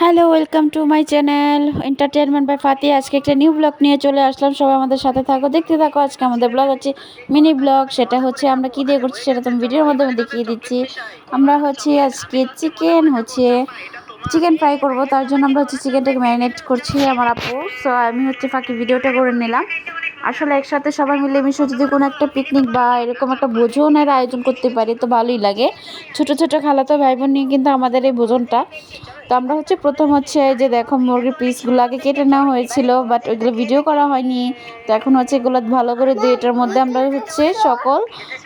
Hello, welcome to my channel entertainment by Fati. আজকে একটা new blog নিয়ে চলে আসলাম। সবাই আমাদের সাথে থাকো, দেখতে থাকো। আজকে আমাদের ব্লগ হচ্ছে মিনি ব্লগ। সেটা হচ্ছে আমরা কী দিয়ে করছি সেটা তুমি ভিডিওর মাধ্যমে দেখিয়ে দিচ্ছি। আমরা হচ্ছে আজকে চিকেন হচ্ছে চিকেন ফ্রাই করব। তার জন্য আমরা হচ্ছে চিকেনটাকে ম্যারিনেট করছি আমার আপু। সো আমি হচ্ছে ফাঁকি ভিডিওটা করে নিলাম। আসলে একসাথে সবাই মিলেমিশে যদি কোনো একটা পিকনিক বা এরকম একটা ভোজনের আয়োজন করতে পারি তো ভালোই লাগে। ছোট ছোট খালাতো ভাই বোন নিয়ে কিন্তু আমাদের এই ভোজনটা। তো আমরা হচ্ছে প্রথম হচ্ছে যে দেখো মুরগির পিসগুলো আগে কেটে নেওয়া হয়েছিল বাট ওইগুলো ভিডিও করা হয়নি। তো এখন হচ্ছে এগুলো ভালো করে দিয়ে এটার মধ্যে আমরা হচ্ছে সকল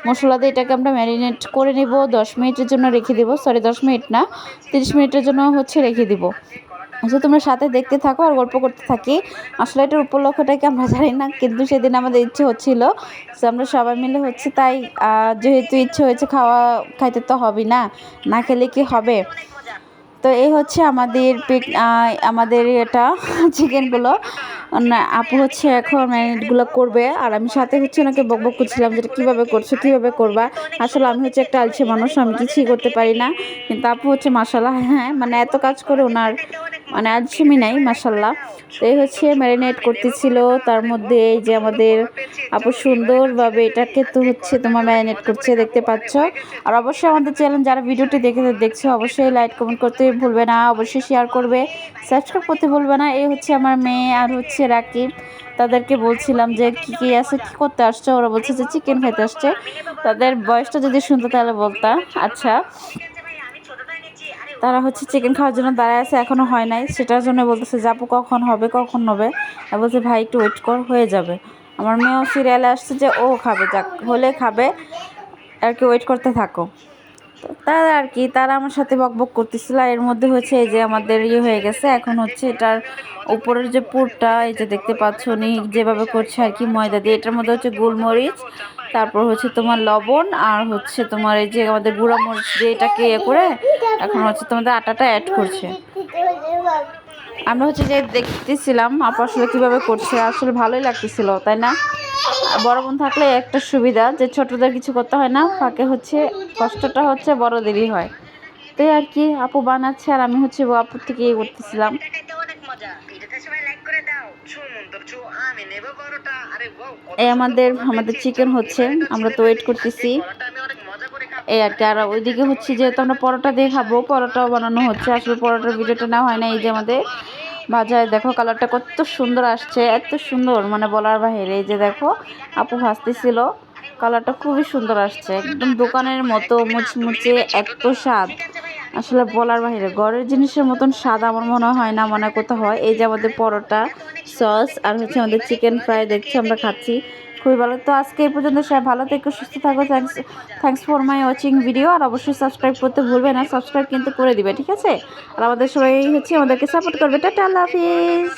মশলা দিয়ে এটাকে আমরা ম্যারিনেট করে নেব। দশ মিনিটের জন্য রেখে দেবো। সরি দশ মিনিট না, তিরিশ মিনিটের জন্য হচ্ছে রেখে দেবো। আচ্ছা তোমরা সাথে দেখতে থাকো আর গল্প করতে থাকি। আসলে এটার উপলক্ষটাকে আমরা জানি না, কিন্তু সেদিন আমাদের ইচ্ছে হচ্ছিল। যে আমরা সবাই মিলে হচ্ছে তাই যেহেতু ইচ্ছে হয়েছে খাওয়া খাইতে তো হবেই না না খেলে কি হবে? তো এই হচ্ছে আমাদের পিক আমাদের এটা চিকেনগুলো আপু হচ্ছে এখন ম্যারিনেটগুলো করবে, আর আমি সাথে হচ্ছে ওনাকে বক বক করছিলাম যেটা কীভাবে করছ, কীভাবে করবা। আসলে আমি হচ্ছে একটা আলছে মানুষ, আমি কিছুই করতে পারি না। কিন্তু আপু হচ্ছে মাসাল্লাহ হ্যাঁ মানে এত কাজ করে ওনার মানে আলসেমি নাই মাসাল্লাহ তো এই হচ্ছে ম্যারিনেট করতেছিল, তার মধ্যে এই যে আমাদের আপু সুন্দরভাবে এটাকে তো হচ্ছে তোমার ম্যারিনেট করছে, দেখতে পাচ্ছ। আর অবশ্যই আমাদের চ্যানেল যারা ভিডিওটি দেখে দেখছ, অবশ্যই লাইক, কমেন্ট করতে ভুলবে না, অবশ্যই শেয়ার করবে। সাবস্ক্রাইব করতে ভুলবে না, এই হচ্ছে আমার মেয়ে আর হচ্ছে রাকিব। তাদেরকে বলছিলাম যে, কী কী আছে, কী করতে আসছে? ওরা বলছে যে, চিকেন খেতে আসছে। তাদের বয়সটা যদি শুনতো তাহলে বলতা। আচ্ছা তারা হচ্ছে চিকেন খাওয়ার জন্য দাঁড়ায় আছে এখনও হয় নাই। সেটার জন্য বলতেছে যাব কখন হবে কখন হবে আর বলছে, ভাই, একটু ওয়েট কর, হয়ে যাবে। আমার মেয়েও সিরিয়ালে আসছে যে, ও খাবে, যাক, হলে খাবে, আর কি ওয়েট করতে থাকো। তারা আর কি, তারা আমার সাথে বক বক করতেছিল এর মধ্যে হচ্ছে এই যে আমাদের ইয়ে হয়ে গেছে। এখন হচ্ছে এটার উপরের যে পুরটা, এই যে দেখতে পাচ্ছ উনি যেভাবে করছে আর কি ময়দা দিয়ে। এটার মধ্যে হচ্ছে গোলমরিচ, তারপর হচ্ছে তোমার লবণ আর হচ্ছে তোমার এই যে আমাদের গুঁড়া মরিচ দিয়ে এটাকে ইয়ে করে এখন হচ্ছে তোমাদের আটাটা অ্যাড করছে। আমরা হচ্ছে যে দেখতেছিলাম আপু আসলে কীভাবে করছে, আসলে ভালোই লাগতেছিল, তাই না? বড় বোন থাকলে একটা সুবিধা যে ছোটদের কিছু করতে হয় না ফাঁকে হচ্ছে কষ্টটা হচ্ছে বড়দেরই হয়। তো আর কি আপু বানাচ্ছে আর আমি হচ্ছে আপুর থেকে ইয়ে করতেছিলাম। এই আমাদের আমাদের চিকেন হচ্ছে আমরা তো ওয়েট করতেছি। এই আর কি আর ওইদিকে হচ্ছে যেহেতু আমরা পরোটা দিয়ে খাব পরোটাও বানানো হচ্ছে। আসলে পরোটার ভিডিওটা নেওয়া হয় না এই যে আমাদের। ভাজায় দেখো কালারটা কত সুন্দর আসছে, এত সুন্দর মানে বলার বাহিরে। এই যে দেখো, আপু ভাজতেছিল কালারটা খুবই সুন্দর আসছে, একদম দোকানের মতো মুচমুচে, এত স্বাদ। আসলে বলার বাহিরে, ঘরের জিনিসের মতন স্বাদ আমার মনে হয় না, মনে কোথাও হয়। এই যে আমাদের পরোটা, সস, আর হচ্ছে আমাদের চিকেন ফ্রাই দেখছি আমরা খাচ্ছি। খুবই ভালো। তো আজকে এই পর্যন্ত সবাই ভালো থেকে, সুস্থ থাকো। Thanks thanks for my watching video আর অবশ্যই সাবস্ক্রাইব করতে ভুলবে না। সাবস্ক্রাইব কিন্তু করে দিবে, ঠিক আছে? আর আমাদের সবাই হচ্ছে আমাদেরকে সাপোর্ট করবে। টাটা, আল্লাহ হাফিজ।